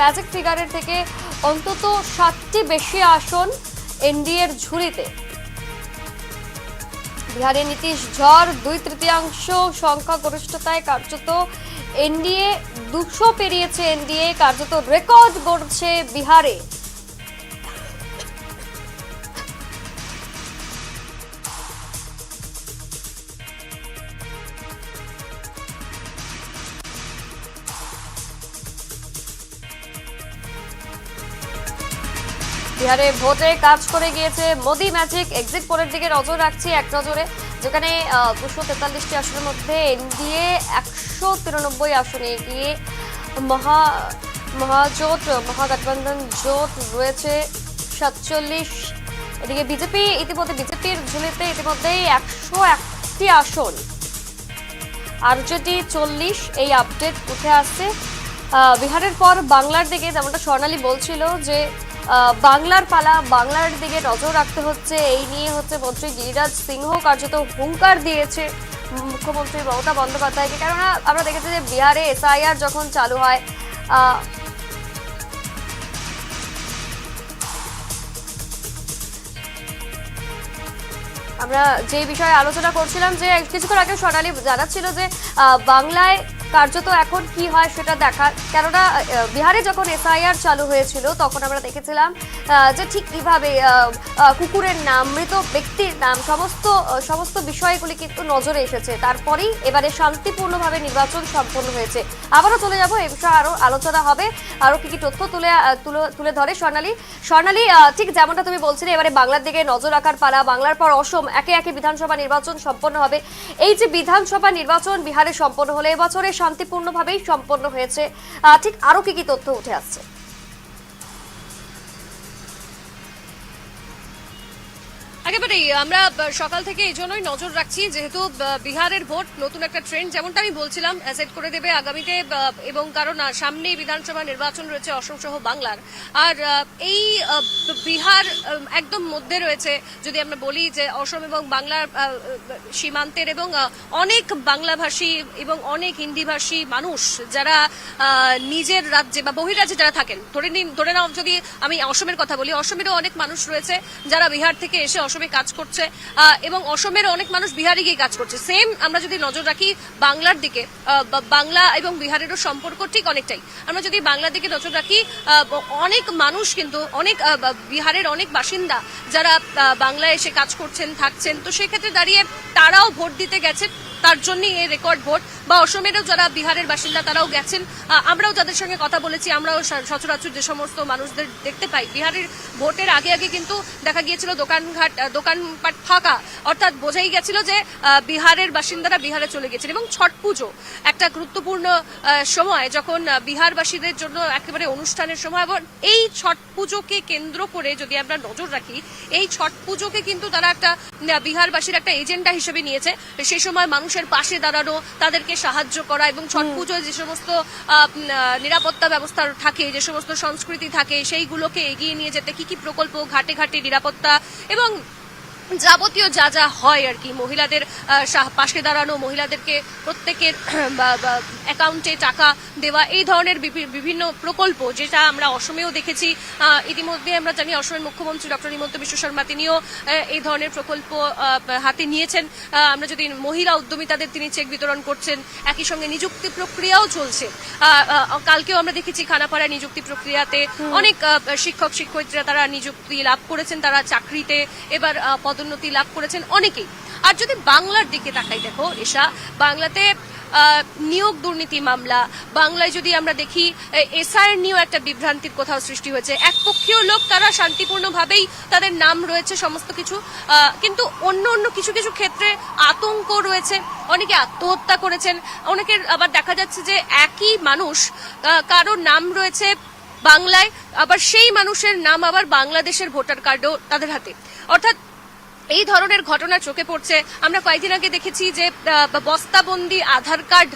Magic ফিগারের থেকে অন্তত সাতটি বেশি আসন এনডিএর ঝুড়িতে। বিহারে নীতিশ ঝড়, দুই তৃতীয়াংশ সংখ্যাগরিষ্ঠতায় কার্যত এনডিএ দুশো পেরিয়েছে। এনডিএ কার্যত রেকর্ড গড়ছে বিহারে। বিহারে ভোটে কাজ করে গিয়েছে মোদি ম্যাজিক। এক্সিট পোলের দিকে নজর রাখছি এক নজরে, যেখানে দুশো তেতাল্লিশটি আসনের মধ্যে এনডিএ একশো তিরানব্বই আসনে এগিয়ে মহা, মহাজোট, মহাগঠবন্ধন জোট রয়েছে সাতচল্লিশ। এদিকে বিজেপি ইতিমধ্যে, বিজেপির ঝুলিতে ইতিমধ্যেই একশো একটি আসন। আর আরজেডি চল্লিশ এই আপডেট উঠে আসছে বিহারের পর বাংলার দিকে যেমনটা স্বর্ণালী বলছিল যে বাংলার পালা, বাংলার দিকে নজর রাখতে হচ্ছে। এই নিয়ে হচ্ছে মন্ত্রী গিরিরাজ সিংহ কার্যত হুঙ্কার দিয়েছে মুখ্যমন্ত্রী মমতা বন্দ্যোপাধ্যায়কে। কেননা, আমরা দেখেছি যে বিহারে এসআইআর যখন চালু হয় আমরা যে বিষয়ে আলোচনা করছিলাম যে, কিছুক্ষণ আগে সোনালী জানাচ্ছিল যে বাংলায় কার্যত এখন কি হয় সেটা দেখা কেননা বিহারে যখন এসআইআর চালু হয়েছিল, তখন আমরা দেখেছিলাম যে ঠিক কীভাবে কুকুরের নাম, মৃত ব্যক্তির নাম, সমস্ত সমস্ত বিষয়গুলি কিন্তু নজরে এসেছে। তারপরেই এবারে শান্তিপূর্ণভাবে নির্বাচন সম্পন্ন হয়েছে। আবারও চলে যাব, এ বিষয়ে আরও আলোচনা হবে। আরও কি কি তথ্য তুলে তুলে- ধরে স্বর্ণালী। স্বর্ণালী ঠিক যেমনটা তুমি বলছিলে, এবারে বাংলার দিকে নজর রাখার পালা, বাংলার পর অসম, একে একে বিধানসভা নির্বাচন সম্পন্ন হবে। এই যে বিধানসভা নির্বাচন বিহারে সম্পন্ন হলে, এবছরে শান্তিপূর্ণভাবেই সম্পন্ন হয়েছে। ঠিক আরও কি কি তথ্য উঠে আসছে? আমরা সকাল থেকে এই জন্যই নজর রাখছি যেহেতু বিহারের ভোট নতুন একটা ট্রেন্ড যেমনটা আমি বলছিলাম সেট করে দেবে আগামীতে এবং কারণ আহ, সামনেই বিধানসভা নির্বাচন রয়েছে অসম সহ বাংলার। আর এই বিহার একদম মধ্যে রয়েছে যদি আমরা বলি যে অসম এবং বাংলার সীমান্তের এবং অনেক বাংলাভাষী এবং অনেক হিন্দিভাষী মানুষ যারা নিজের রাজ্যে বা বহিরাজ্যে যারা থাকেন ধরে নিন ধরে নাও যদি আমি অসমের কথা বলি অসমেরও অনেক মানুষ রয়েছে যারা বিহার থেকে এসে অসমে কাজ করছে এবং অসমের অনেক মানুষ বিহারে গিয়ে কাজ করছে। সেম আমরা যদি নজর রাখি বাংলার দিকে বাংলা এবং বিহারেরও সম্পর্ক ঠিক অনেকটাই। আমরা যদি বাংলার দিকে নজর রাখি অনেক মানুষ কিন্তু, অনেক বিহারের অনেক বাসিন্দা যারা বাংলায় এসে কাজ করছেন, থাকছেন, তো সেক্ষেত্রে দাঁড়িয়ে তারাও ভোট দিতে গেছেন তার জন্যই এই রেকর্ড ভোট। বা অসমেরও যারা বিহারের বাসিন্দা, তারাও গেছেন। আমরাও যাদের সঙ্গে কথা বলেছি, আমরাও সচরাচর যে সমস্ত মানুষদের দেখতে পাই, বিহারের ভোটের আগে আগে কিন্তু দেখা গিয়েছিল দোকানঘাট দোকানপাট ফাঁকা। অর্থাৎ বোঝাই গেছিল যে বিহারের বাসিন্দারা বিহারে চলে গেছেন এবং ছট পুজো, একটা গুরুত্বপূর্ণ সময় যখন বিহারবাসীদের জন্য একেবারে অনুষ্ঠানের সময়। এবং এই ছট পুজোকে কেন্দ্র করে যদি আমরা নজর রাখি, এই ছট পুজোকে কিন্তু তারা একটা বিহারবাসীর একটা এজেন্ডা হিসেবে নিয়েছে। সেই সময় মানুষের পাশে দাঁড়ানো তাদেরকে সাহায্য করা এবং ছট পুজোয় যে সমস্ত নিরাপত্তা ব্যবস্থা থাকে যে সমস্ত সংস্কৃতি থাকে সেইগুলোকে এগিয়ে নিয়ে যেতে কি কি প্রকল্প ঘাটে ঘাটে নিরাপত্তা এবং যাবতীয় যা যা হয় আর কি। মহিলাদের পাশে দাঁড়ানো মহিলাদেরকে প্রত্যেকের অ্যাকাউন্টে টাকা দেওয়া এই ধরনের বিভিন্ন প্রকল্প যেটা আমরা অসমেও দেখেছি। ইতিমধ্যে আমরা জানি অসমের মুখ্যমন্ত্রী ডক্টর হিমন্ত বিশ্ব শর্মা তিনিও এই ধরনের প্রকল্প হাতে নিয়েছেন। আমরা যদি মহিলা উদ্যমিতাদের তিনি চেক বিতরণ করছেন একই সঙ্গে নিযুক্তি প্রক্রিয়াও চলছে। কালকেও আমরা দেখেছি খানাপাড়া নিযুক্তি প্রক্রিয়াতে অনেক শিক্ষক শিক্ষয়িত্রীরা তারা নিযুক্তি লাভ করেছেন তারা চাকরিতে। এবার পদোন্নতি লাভ করেছেন অনেকেই। আর যদি বাংলার দিকে তাকাই দেখো এসা বাংলাতে নিয়োগ দুর্নীতি মামলা, বাংলায় যদি আমরা দেখি এসআইয়ের নিয়েও একটা বিভ্রান্তির কোথাও সৃষ্টি হয়েছে। একপক্ষীয় লোক তারা শান্তিপূর্ণভাবেই তাদের নাম রয়েছে সমস্ত কিছু কিন্তু অন্য অন্য কিছু কিছু ক্ষেত্রে আতঙ্ক রয়েছে। অনেকে আত্মহত্যা করেছেন। অনেকের আবার দেখা যাচ্ছে যে একই মানুষ কারোর নাম রয়েছে বাংলায়, আবার সেই মানুষের নাম আবার বাংলাদেশের ভোটার কার্ডও তাদের হাতে। অর্থাৎ এই ধরনের ঘটনা চোখে পড়ছে। আমরা কয়েকদিন আগে দেখেছি যে বস্তাবন্দি আধার কার্ড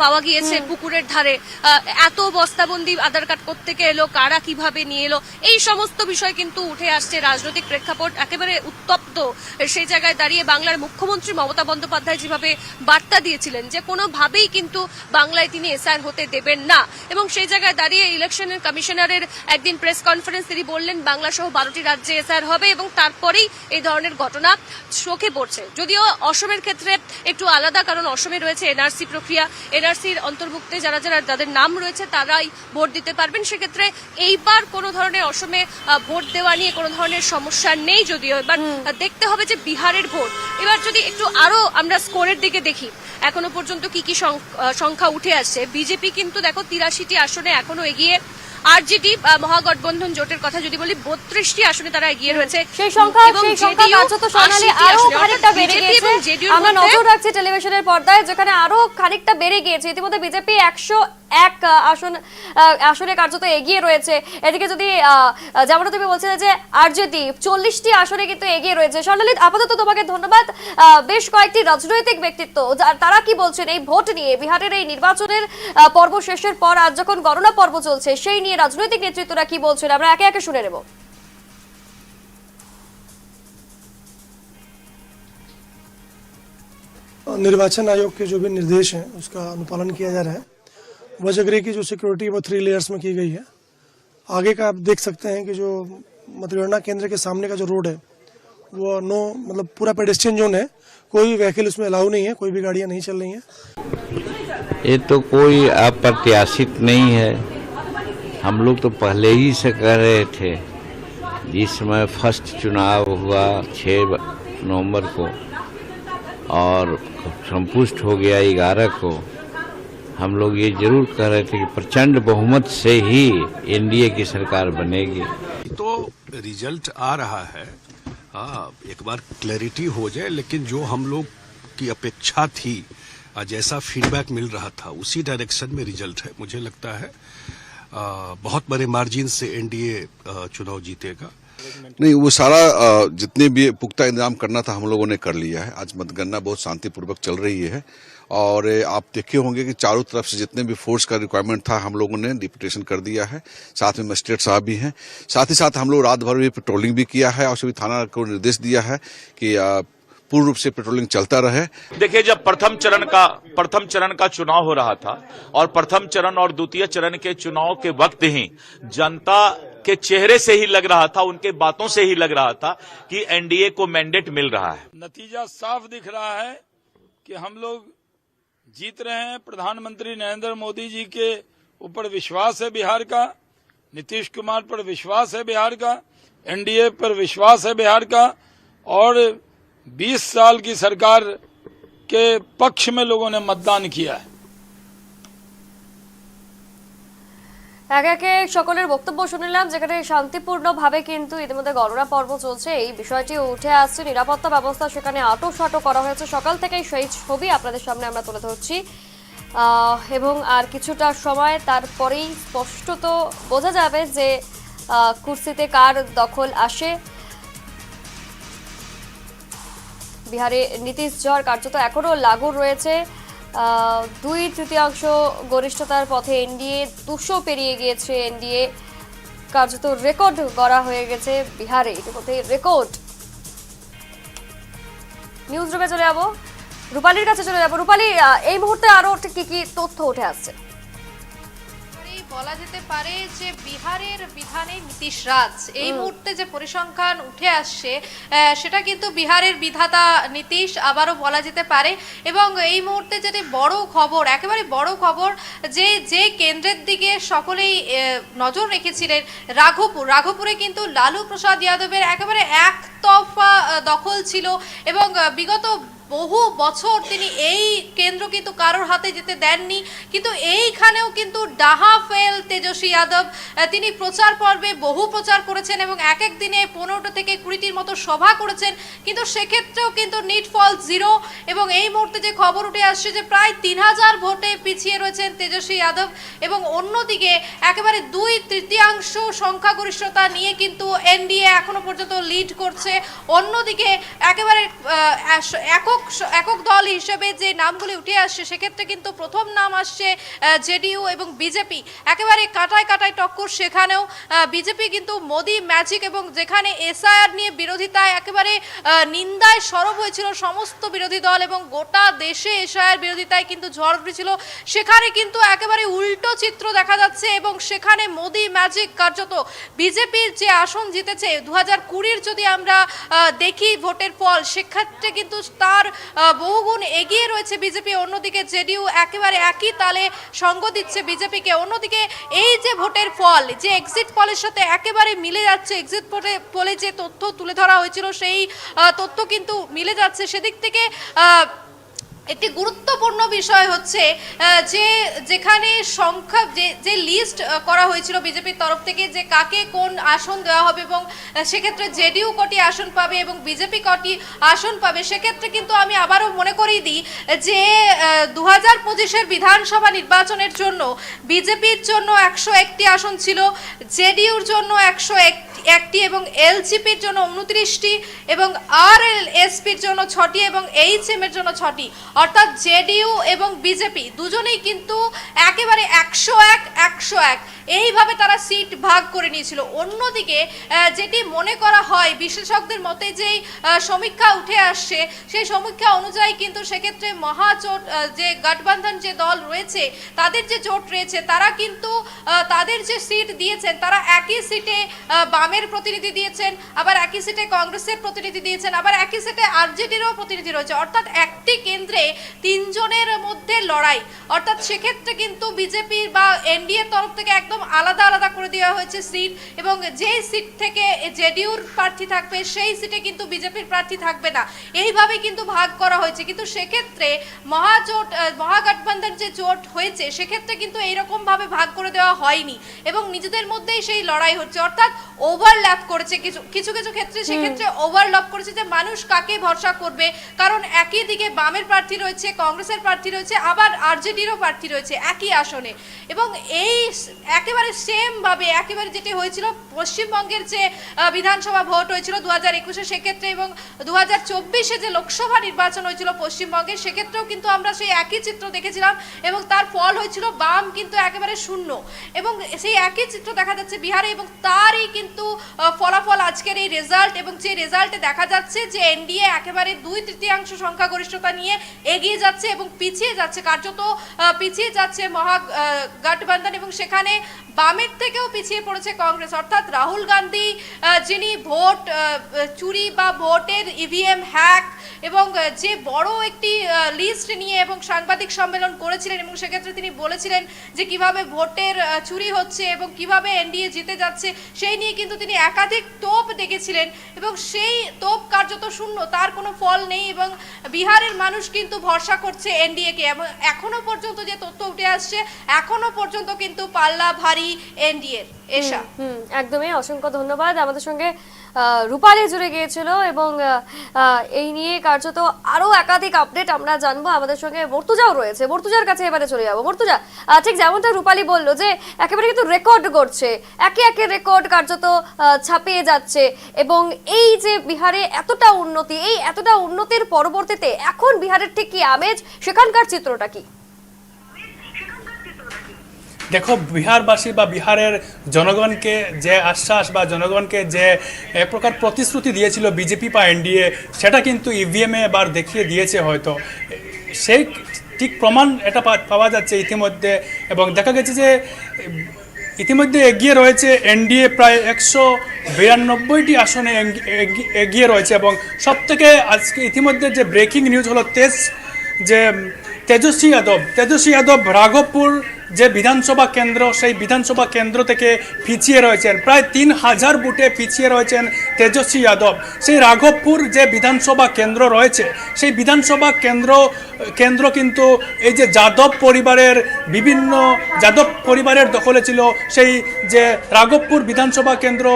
পাওয়া গিয়েছে পুকুরের ধারে। এত বস্তাবন্দি আধার কার্ড কোত্থেকে এলো? কারা কীভাবে নিয়ে এলো? এই সমস্ত বিষয় কিন্তু উঠে আসছে রাজনৈতিক প্রেক্ষাপট। একেবারে উত্তপ্ত সেই জায়গায় দাঁড়িয়ে বাংলার মুখ্যমন্ত্রী মমতা বন্দ্যোপাধ্যায় যেভাবে বার্তা দিয়েছিলেন যে কোনোভাবেই কিন্তু বাংলায় তিনি এসআর হতে দেবেন না। এবং সেই জায়গায় দাঁড়িয়ে ইলেকশনের কমিশনারের একদিন প্রেস কনফারেন্স তিনি বললেন বাংলা সহ বারোটি রাজ্যে এসআর হবে এবং তারপরেই এই ধরনের ঘটনা চোখে পড়ছে। যদিও অসমের ক্ষেত্রে একটু আলাদা কারণ অসমে রয়েছে এনআরসি প্রক্রিয়া। এনআরসির অন্তর্ভুক্তে যারা যারা যাদের নাম রয়েছে তারাই ভোট দিতে পারবেন। সেক্ষেত্রে এইবার কোনো ধরনের অসমে ভোট দেওয়া নিয়ে কোনো ধরনের সমস্যা নেই যদিও। এবার দেখতে হবে যে বিহারের ভোট। এবার যদি একটু আরও আমরা স্কোরের দিকে দেখি এখনও পর্যন্ত কি কি সংখ- সংখ্যা উঠে আসছে। বিজেপি কিন্তু দেখো তিরাশিটি আসনে এখনও এগিয়ে আরজেডি মহাগঠবন্ধন জোটের কথা যদি বলি বত্রিশটি আসনে তারা এগিয়ে রয়েছে। সেই সংখ্যা সেই সংখ্যা কার্যত সোনালী আরও খানিকটা বেড়ে গিয়েছে। এবং JDU র আমরা নজর রাখছি টেলিভিশনের পর্দায় যেখানে আরও খানিকটা বেড়ে গিয়েছে। ইতিমধ্যে বিজেপি একশো এক আহ, আসন আহ, আসনে কার্যত এগিয়ে রয়েছে এদিকে যদি আহ, আহ, যেমনটা তুমি বলছিলে যে আরজেডি চল্লিশটি আসনে কিন্তু এগিয়ে রয়েছে স্বর্ণালী আপাতত তোমাকে ধন্যবাদ আহ, বেশ কয়েকটি রাজনৈতিক ব্যক্তিত্ব যা- তারা কি বলছেন এই ভোট নিয়ে বিহারের এই নির্বাচনের আহ, পর্ব শেষের পর আজ যখন গণনা পর্ব চলছে সেই নিয়ে রাজনৈতিক নেতৃত্বরা কি বলছেন আমরা একে একে শুনে নেব निर्वाचन आयोग के जो भी निर्देश हैं उसका अनुपालन किया जा रहा है वजगरे की जो सिक्योरिटी वो थ्री लेयर्स में की गई है। आगे का आप देख सकते हैं कि जो मतगणना केंद्र के सामने का जो रोड है, वो नो मतलब पूरा पेडेस्ट्रियन जोन है। कोई व्हीकल उसमें अलाउ नहीं है, कोई भी गाड़ियाँ नहीं चल रही हैं। ये तो कोई अप्रत्याशित नहीं है। हम लोग तो पहले ही से कह रहे थे। जिस समय फ़र्स्ट चुनाव हुआ छः नवंबर को और संपुष्ट हो गया ग्यारह को। हम लोग ये ज़रूर कह रहे थे कि प्रचंड बहुमत से ही एनडीए की सरकार बनेगी। तो रिज़ल्ट आ रहा है। हाँ एक बार क्लैरिटी हो जाए लेकिन जो हम लोग की अपेक्षा थी जैसा फीडबैक मिल रहा था उसी डायरेक्शन में रिज़ल्ट है मुझे लगता है। आ, बहुत बड़े मार्जिन से एनडीए चुनाव जीतेगा। नहीं वो सारा जितने भी पुख्ता इंतज़ाम करना था हम लोगों ने कर लिया है। आज मतगणना बहुत शांतिपूर्वक चल रही है। और आप देखे होंगे कि चारों तरफ़ से जितने भी फोर्स का रिक्वायरमेंट था हम लोगों ने डिप्यूटेशन कर दिया है। साथ में मजिस्ट्रेट साहब भी हैं। साथ ही साथ हम लोग रात भर भी पेट्रोलिंग भी किया है और सभी थाना को निर्देश दिया है कि पूर्ण रूप से पेट्रोलिंग चलता रहे। देखिए जब प्रथम चरण का प्रथम चरण का चुनाव हो रहा था और प्रथम चरण और द्वितीय चरण के चुनाव के वक्त ही जनता के चेहरे से ही लग रहा था उनके बातों से ही लग रहा था कि एनडीए को मैंडेट मिल रहा है। नतीजा साफ़ दिख रहा है कि हम लोग जीत रहे हैं। प्रधानमंत्री नरेंद्र मोदी जी के ऊपर विश्वास है बिहार का। नीतीश कुमार पर विश्वास है बिहार का। एनडीए पर विश्वास है बिहार का। और 20 साल की सरकार के पक्ष में लोगों ने मतदान किया है। একে একে সকলের বক্তব্য শুনলাম যেখানে শান্তিপূর্ণভাবে কিন্তু ইতিমধ্যে গণনা পর্ব চলছে। এই বিষয়টি উঠে আসছে, নিরাপত্তা ব্যবস্থা সেখানে আটো সাটো করা হয়েছে। সকাল থেকেই সেই ছবি আপনাদের সামনে আমরা তুলে ধরছি। এবং আর কিছুটা সময় তারপরেই স্পষ্টত বোঝা যাবে যে কুর্সিতে কার দখল আসে। বিহারে নীতিশ ঝড় কার্যত এখনও লাগু রয়েছে। দুই তৃতীয়াংশ গরিষ্ঠতার পথে এনডিএ দুশো পেরিয়ে গিয়েছে। এনডিএ কার্যত রেকর্ড করা হয়ে গেছে বিহারে। ইতিমধ্যে রেকর্ড। নিউজ রুমে চলে যাব। রূপালীর কাছে চলে যাব। রূপালী এই মুহূর্তে আরও কি কি তথ্য উঠে আসছে? বলা যেতে পারে যে বিহারের বিধানে নীতিশ রাজ। এই মুহূর্তে যে পরিসংখ্যান উঠে আসছে সেটা কিন্তু বিহারের বিধাতা নীতিশ আবারও বলা যেতে পারে। এবং এই মুহূর্তে যেটি বড় খবর একেবারে বড় খবর যে যে কেন্দ্রের দিকে সকলেই নজর রেখেছিলেন রাঘবপুর। রাঘবপুরে কিন্তু লালু প্রসাদ যাদবের একেবারে একতরফা আহ, দখল ছিল এবং বিগত বহু বছর তিনি এই কেন্দ্র কিন্তু কারোর হাতে যেতে দেননি। কিন্তু এইখানেও কিন্তু ডাহা ফেল তেজস্বী যাদব তিনি প্রচার পর্বে বহু প্রচার করেছেন এবং এক এক দিনে পনেরোটা থেকে কুড়িটির মতো সভা করেছেন। কিন্তু সেক্ষেত্রেও কিন্তু নিট ফল জিরো এবং এই মুহূর্তে যে খবর উঠে আসছে যে প্রায় তিন হাজার ভোটে পিছিয়ে রয়েছেন তেজস্বী যাদব এবং অন্যদিকে একেবারে দুই তৃতীয়াংশ সংখ্যাগরিষ্ঠতা নিয়ে কিন্তু এনডিএ এখনও পর্যন্ত লিড করছে। অন্যদিকে একেবারে এস- একক একক দল হিসেবে যে নামগুলি উঠে আসছে, সেক্ষেত্রে কিন্তু প্রথম নাম আসছে জেডিইউ এবং বিজেপি। একেবারে কাটায় কাটায় টক্কর সেখানেও বিজেপি কিন্তু মোদি, ম্যাজিক এবং যেখানে এসআইআর নিয়ে বিরোধিতায় একেবারে নিন্দায় সরব হয়েছিল সমস্ত বিরোধী দল এবং গোটা দেশে এসআইআর বিরোধিতায় কিন্তু ঝড় উঠেছিল। সেখানে কিন্তু একেবারে উল্টো চিত্র দেখা যাচ্ছে এবং সেখানে মোদি, ম্যাজিক কার্যত বিজেপির যে আসন জিতেছে দু হাজার যদি আমরা দেখি ভোটের ফল সেক্ষেত্রে কিন্তু তার বহুগুণ এগিয়ে রয়েছে বিজেপি, অন্যদিকে জেডিইউ একেবারে একই তালে সঙ্গ দিচ্ছে বিজেপিকে। অন্যদিকে এই যে ভোটের ফল, যে এক্সিট পলের সাথে একেবারে মিলে যাচ্ছে এক্সিট পোলে পোলে যে তথ্য তুলে ধরা হয়েছিল, সেই তথ্য কিন্তু মিলে যাচ্ছে। সেদিক থেকে একটি গুরুত্বপূর্ণ বিষয় হচ্ছে যে যেখানে সংখ্যা, যে যে লিস্ট করা হয়েছিল বিজেপির তরফ থেকে যে কাকে কোন আসন দেওয়া হবে এবং সেক্ষেত্রে জেডিইউ কটি আসন পাবে এবং বিজেপি কটি আসন পাবে, সেক্ষেত্রে কিন্তু আমি আবারও মনে করিয়ে দিই যে দু হাজার পঁচিশের বিধানসভা নির্বাচনের জন্য বিজেপির জন্য একশো একটি আসন ছিল, জেডিইউর জন্য একশো একটি এবং এলজিপির জন্য উনত্রিশটি এবং আর এল এসপির জন্য ছটি এবং এইচ এম এর জন্য ছটি। অর্থাৎ জেডিইউ এবং বিজেপি দুজনেই কিন্তু একেবারে একশো এক একশো এক। এইভাবে তারা সিট ভাগ করে নিয়েছিল। অন্যদিকে যেটি মনে করা হয় বিশেষজ্ঞদের মতে যেই সমীক্ষা উঠে আসছে, সেই সমীক্ষা অনুযায়ী কিন্তু সেক্ষেত্রে মহাজোট যে গঠবন্ধন যে দল রয়েছে, তাদের যে জোট রয়েছে, তারা কিন্তু তাদের যে সিট দিয়েছেন, তারা একই সিটে বামের প্রতিনিধি দিয়েছেন, আবার একই সিটে কংগ্রেসের প্রতিনিধি দিয়েছেন, আবার একই সিটে আরজেডিরও প্রতিনিধি রয়েছে। অর্থাৎ একটি কেন্দ্রে তিনজনের মধ্যে লড়াই। অর্থাৎ সেক্ষেত্রে কিন্তু বিজেপি বা এনডিএর তরফ থেকে একদম আলাদা আলাদা করে দেওয়া হয়েছে সিট এবং যে সিট থেকে জেডিউর প্রার্থী থাকবে সেই সিটে কিন্তু বিজেপির প্রার্থী থাকবে না। এইভাবে কিন্তু ভাগ করা হয়েছে। কিন্তু সেক্ষেত্রে মহাজোট মহাগঠবন্ধন যে জোট হয়েছে সেক্ষেত্রে কিন্তু এইরকম ভাবে ভাগ করে দেওয়া হয়নি এবং নিজেদের মধ্যেই সেই লড়াই হচ্ছে। অর্থাৎ ওভারল্যাপ করেছে কিছু কিছু কিছু ক্ষেত্রে সেক্ষেত্রে ওভারল্যাপ করেছে যে মানুষ কাকে ভরসা করবে। কারণ একই দিকে বামের প্রার্থী রয়েছে কংগ্রেসের প্রার্থী রয়েছে আবার আরজেডিরও প্রার্থী রয়েছে একই আসনে। এবং এই স- একেবারে সেম ভাবে, একেবারে যেটি হয়েছিল, পশ্চিমবঙ্গের যে বিধানসভা ভোট হয়েছিল দু হাজার একুশে, সেক্ষেত্রে এবং দু হাজার চব্বিশে যে লোকসভা নির্বাচন হয়েছিল পশ্চিমবঙ্গে, সেক্ষেত্রেও কিন্তু আমরা সেই একই চিত্র দেখেছিলাম এবং তার ফল হয়েছিল বাম কিন্তু একেবারে শূন্য। এবং সেই একই চিত্র দেখা যাচ্ছে বিহারে এবং তারই কিন্তু ফলাফল আজকের এই রেজাল্ট এবং যে রেজাল্টে দেখা যাচ্ছে যে এনডিএ একেবারে দুই তৃতীয়াংশ সংখ্যাগরিষ্ঠতা নিয়ে এগিয়ে যাচ্ছে এবং পিছিয়ে যাচ্ছে। কার্যত পিছিয়ে যাচ্ছে মহা গঠবন্ধন এবং সেখানে বামের থেকেও পিছিয়ে পড়েছে কংগ্রেস। অর্থাৎ রাহুল গান্ধী যিনি ভোট চুরি বা ভোটের ইভিএম হ্যাক এবং যে বড় একটি লিস্ট নিয়ে এবং সাংবাদিক সম্মেলন করেছিলেন এবং সেক্ষেত্রে তিনি বলেছিলেন যে কীভাবে ভোটের চুরি হচ্ছে এবং কীভাবে এনডিএ জিতে যাচ্ছে, সেই নিয়ে কিন্তু তিনি একাধিক তোপ দেখেছিলেন এবং সেই তোপ কার্যত শূন্য, তার কোনো ফল নেই এবং বিহারের মানুষ কিন্তু ভরসা করছে এনডিএ কে। এবং এখনও পর্যন্ত যে তথ্য উঠে আসছে, এখনও পর্যন্ত কিন্তু পাল্লা ভারী এনডিএর এসা হুম একদমই অসংখ্য ধন্যবাদ। আমাদের সঙ্গে রূপালী জুড়ে গিয়েছিল এবং এই নিয়ে কার্যত আরও একাধিক আপডেট আমরা জানব। আমাদের সঙ্গে মর্তুজাও রয়েছে। মর্তুজার কাছে এবারে চলে যাব। মর্তুজা ঠিক যেমনটা রূপালী বলল যে, একেবারে কিন্তু রেকর্ড করছে একে একে রেকর্ড কার্যত ছাপিয়ে যাচ্ছে এবং এই যে বিহারে এতটা উন্নতি, এই এতটা উন্নতির পরবর্তীতে এখন বিহারের ঠিক কি আমেজ? সেখানকার চিত্রটা কি? দেখো, বিহারবাসী বা বিহারের জনগণকে যে আশ্বাস বা জনগণকে যে এক প্রকার প্রতিশ্রুতি দিয়েছিল বিজেপি বা এনডিএ, সেটা কিন্তু ইভিএমে এবার দেখিয়ে দিয়েছে হয়তো। সেই ঠিক প্রমাণ এটা পাওয়া যাচ্ছে ইতিমধ্যে এবং দেখা গেছে যে ইতিমধ্যে এগিয়ে রয়েছে এনডিএ প্রায় একশো বিরানব্বইটি আসনে এগি- এগি- এগিয়ে রয়েছে এবং সবথেকে আজকে ইতিমধ্যে যে ব্রেকিং নিউজ হলো, তেজ যে তেজস্বী যাদব তেজস্বী যাদব রাঘবপুর যে বিধানসভা কেন্দ্র, সেই বিধানসভা কেন্দ্র থেকে পিছিয়ে রয়েছেন। প্রায় তিন হাজার বুটে পিছিয়ে রয়েছেন তেজস্বী যাদব। সেই রাঘবপুর যে বিধানসভা কেন্দ্র রয়েছে, সেই বিধানসভা কেন্দ্র কেন্দ্র কিন্তু এই যে যাদব পরিবারের বিভিন্ন, যাদব পরিবারের দখলে ছিল, সেই যে রাঘবপুর বিধানসভা কেন্দ্র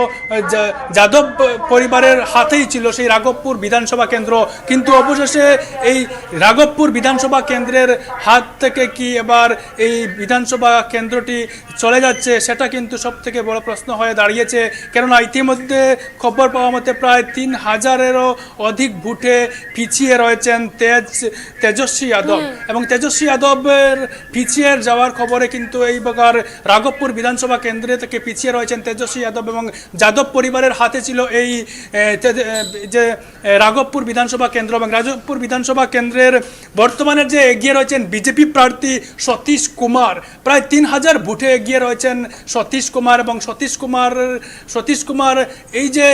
যাদব পরিবারের হাতেই ছিল সেই রাঘবপুর বিধানসভা কেন্দ্র। কিন্তু অবশেষে এই রাঘবপুর বিধানসভা কেন্দ্রের হাত থেকে কি এবার এই বিধানসভা কেন্দ্রটি চলে যাচ্ছে সেটা কিন্তু সব থেকে বড় প্রশ্ন হয়ে দাঁড়িয়েছে। কেননা ইতিমধ্যে খবর পাওয়া মতে প্রায় তিন হাজারেরও অধিক ভোটে পিছিয়ে রয়েছেন তেজ তেজস্বী যাদব। এবং তেজস্বী যাদবের পিছিয়ে যাওয়ার খবরে কিন্তু এই প্রকার রাঘবপুর বিধানসভা কেন্দ্রে থেকে পিছিয়ে রয়েছেন তেজস্বী যাদব এবং যাদব পরিবারের হাতে ছিল এই যে রাঘবপুর বিধানসভা কেন্দ্র এবং রাঘবপুর বিধানসভা কেন্দ্রের বর্তমানে যে এগিয়ে রয়েছেন বিজেপি প্রার্থী সতীশ কুমার। প্রায় তিন হাজার বুথে এগিয়ে রয়েছেন সতীশ কুমার এবং সতীশ কুমার সতীশ কুমার, এই যে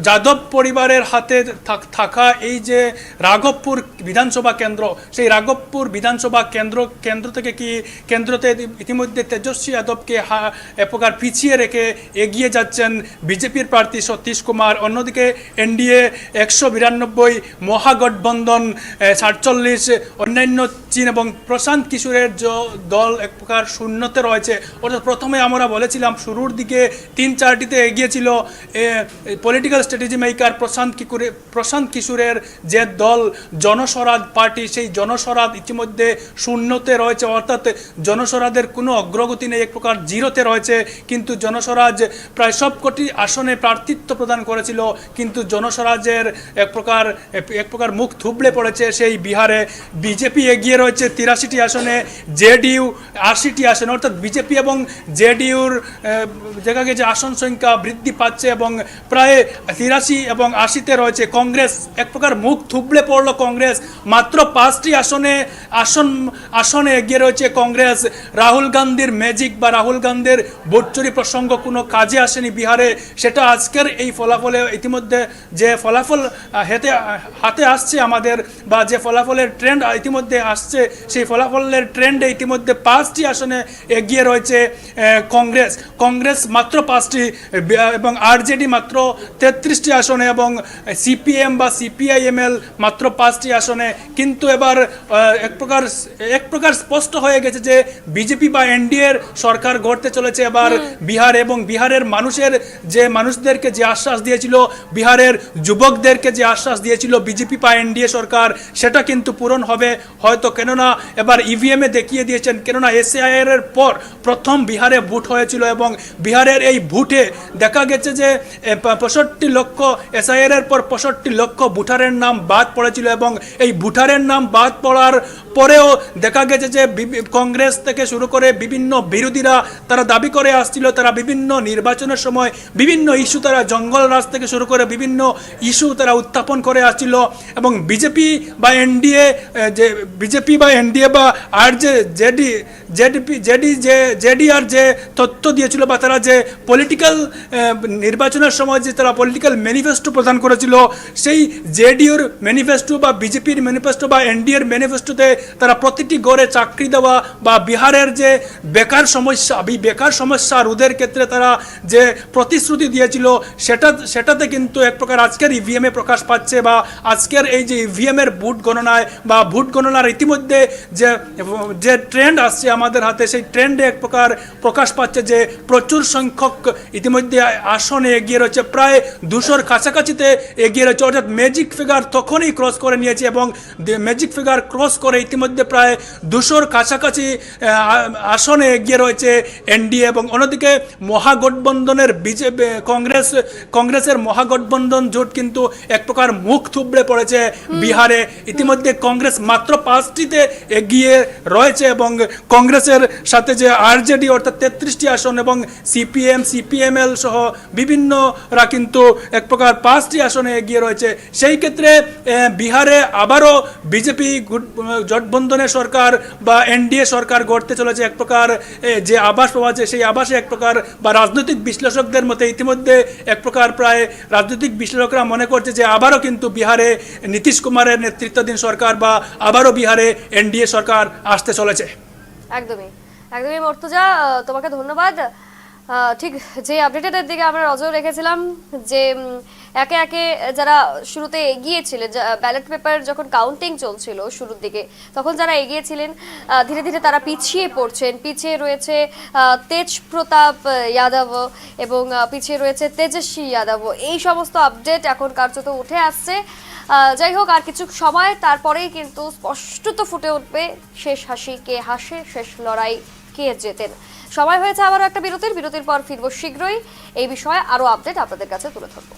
যাদব পরিবারের হাতে থাক- এই যে রাঘবপুর বিধানসভা কেন্দ্র, সেই রাঘবপুর বিধানসভা কেন্দ্র কেন্দ্র থেকে কি, কেন্দ্রতে ইতিমধ্যে তেজস্বী যাদবকে হা- প্রকার পিছিয়ে রেখে এগিয়ে যাচ্ছেন বিজেপির প্রার্থী সতীশ কুমার। অন্যদিকে এনডিএ একশো বিরানব্বই, মহাগঠবন্ধন সাতচল্লিশ, অন্যান্য চীন এবং প্রশান্ত কিশোরের দল এক প্রকার শূন্যতে রয়েছে। অর্থাৎ প্রথমে আমরা বলেছিলাম শুরুর দিকে তিন চারটিতে এগিয়েছিল পলিটিক্যাল স্ট্র্যাটেজি মেকার প্রশান্ত কিশোরে প্রশান্ত কিশোরের যে দল জনস্বরাজ পার্টি সেই জনস্বরাজ ইতিমধ্যে শূন্যতে রয়েছে, অর্থাৎ জনস্বরাজের কোনো অগ্রগতি নেই, এক প্রকার জিরোতে রয়েছে। কিন্তু জনস্বরাজ প্রায় সবকটি আসনে প্রার্থিত্ব প্রদান করেছিল, কিন্তু জনস্বরাজের এক প্রকার এক প্রকার মুখ থুবড়ে পড়েছে সেই বিহারে। বিজেপি এগিয়ে রয়েছে তিরাশিটি আসনে, জেডিইউ আশিটি আসনে, অর্থাৎ বিজেপি এবং জেডিইউর দেখা গেছে আসন সংখ্যা বৃদ্ধি পাচ্ছে এবং প্রায় তিরাশি এবং আশিতে রয়েছে কংগ্রেস। এক প্রকার মুখ থুবড়ে পড়ল কংগ্রেস। মাত্র পাঁচটি আসনে, আসন, আসনে এগিয়ে রয়েছে কংগ্রেস। রাহুল গান্ধীর ম্যাজিক বা রাহুল গান্ধীর ভোটচুরি প্রসঙ্গ কোনো কাজে আসেনি বিহারে। সেটা আজকের এই ফলাফলে ইতিমধ্যে যে ফলাফল হেতে, হাতে আসছে আমাদের বা যে ফলাফলের ট্রেন্ড ইতিমধ্যে আসছে, সেই ফলাফলের ট্রেন্ডে ইতিমধ্যে পাঁচটি আসনে এগিয়ে রয়েছে কংগ্রেস। কংগ্রেস মাত্র পাঁচটি, এবং আরজেডি মাত্র তেত্রিশটি আসনে এবং সিপিএম বা সিপিআইএমএল মাত্র পাঁচটি আসনে। কিন্তু এবার এক প্রকার এক প্রকার স্পষ্ট হয়ে গেছে যে বিজেপি বা এনডিএর সরকার গড়তে চলেছে। এবার বিহার এবং বিহারের মানুষের যে মানুষদেরকে যে আশ্বাস দিয়েছিল বিহারের যুবকদেরকে যে আশ্বাস দিয়েছিল বিজেপি বা এনডিএ সরকার সেটা কিন্তু পূরণ হবে। হয়তো কেননা এবার ইভিএমে দেখিয়ে দিয়েছেন কেননা এসআইআর এর পর প্রথম বিহারে ভোট হয়েছিল এবং বিহারের এই ভোটে দেখা গেছে যে পঁয়ষট্টি লক্ষ এসআইআর এর পর পঁয়ষট্টি লক্ষ ভোটারের নাম বাদ পড়েছিল এবং এই ভোটারের নাম বাদ পড়ার পরেও দেখা গেছে যে কংগ্রেস থেকে শুরু করে বিভিন্ন বিরোধীরা তারা দাবি করে আসছিল, তারা বিভিন্ন নির্বাচনের সময় বিভিন্ন ইস্যু, তারা জঙ্গল রাজ থেকে শুরু করে বিভিন্ন ইস্যু তারা উত্থাপন করে আসছিল এবং বিজেপি বা এনডিএ যে বিজেপি বা এনডিএ বা আর যে জেডি, জেডিপি, জেডি যে, জেডি আর যে তথ্য দিয়েছিল বা তারা যে পলিটিক্যাল নির্বাচনের সময় যে তারা পলিটিক্যাল ম্যানিফেস্টো প্রদান করেছিল, সেই জেডিওর ম্যানিফেস্টো বা বিজেপির ম্যানিফেস্টো বা এনডিএর ম্যানিফেস্টোতে তারা প্রতিটি গড়ে চাকরি দেওয়া বা বিহারের যে বেকার সমস্যা বেকার সমস্যা রোধের ক্ষেত্রে তারা যে প্রতিশ্রুতি দিয়েছিল, সেটা, সেটাতে কিন্তু এক প্রকার আজকের ইভিএমে প্রকাশ পাচ্ছে বা আজকের এই যে ইভিএমের ভোট গণনায় বা ভোট গণনার ইতিমধ্যে যে যে ট্রেন্ড আসছে আমাদের হাতে, সেই ট্রেন্ডে এক প্রকার প্রকাশ পাচ্ছে যে প্রচুর সংখ্যক ইতিমধ্যে আসনে এগিয়ে রয়েছে। প্রায় দুশোর কাছাকাছিতে এগিয়ে রয়েছে। অর্থাৎ ম্যাজিক ফিগার তখনই ক্রস করে নিয়েছে এবং ম্যাজিক ফিগার ক্রস করে ইতিমধ্যে প্রায় দুশোর কাছাকাছি আসনে এগিয়ে রয়েছে এনডিএ এবং অন্যদিকে মহাগঠবন্ধনের বিজেপি কংগ্রেস কংগ্রেসের মহাগঠবন্ধন জোট কিন্তু এক প্রকার মুখ থুবড়ে পড়েছে বিহারে। ইতিমধ্যে কংগ্রেস মাত্র পাঁচটিতে এগিয়ে রয়েছে এবং কংগ্রেসের সাথে যে আরজেডি অর্থাৎ তেত্রিশটি আসন এবং সিপিএম সিপিএমএল সহ বিভিন্নরা কিন্তু এক প্রকার পাঁচটি আসনে এগিয়ে রয়েছে। সেই ক্ষেত্রে বিহারে আবারও বিজেপি জোটবন্ধনের সরকার বা এনডিএ সরকার গড়তে চলেছে এক প্রকার যে আবাস পাওয়া যায় সেই আবাসে এক প্রকার বা রাজনৈতিক বিশ্লেষকদের মতে ইতিমধ্যে এক প্রকার প্রায় রাজনৈতিক বিশ্লেষকরা মনে করছে যে আবারও কিন্তু বিহারে নীতিশ কুমারের নেতৃত্বাধীন সরকার বা আবারও বিহারে এনডিএ সরকার আসতে চলেছে। একদমই একদমই মর্তুজা তোমাকে ধন্যবাদ। ঠিক যে আপডেটের দিকে আমরা নজর রেখেছিলাম যে একে একে যারা শুরুতে এগিয়েছিলেন ব্যালট পেপার যখন কাউন্টিং চলছিল শুরুর দিকে, তখন যারা এগিয়েছিলেন ধীরে ধীরে তারা পিছিয়ে পড়ছেন। পিছিয়ে রয়েছে তেজ প্রতাপ যাদব এবং পিছিয়ে রয়েছে তেজস্বী যাদব। এই সমস্ত আপডেট এখন কার্যত উঠে আসছে। যাই হোক, আর কিছু সময়, তারপরেই কিন্তু স্পষ্টত ফুটে উঠবে শেষ হাসি, কে হাসে, শেষ লড়াই, কে জেতেন। সময় হয়েছে আবারও একটা বিরতির। বিরতির পর ফিরবো শীঘ্রই। এই বিষয়ে আরও আপডেট আপনাদের কাছে তুলে ধরবো।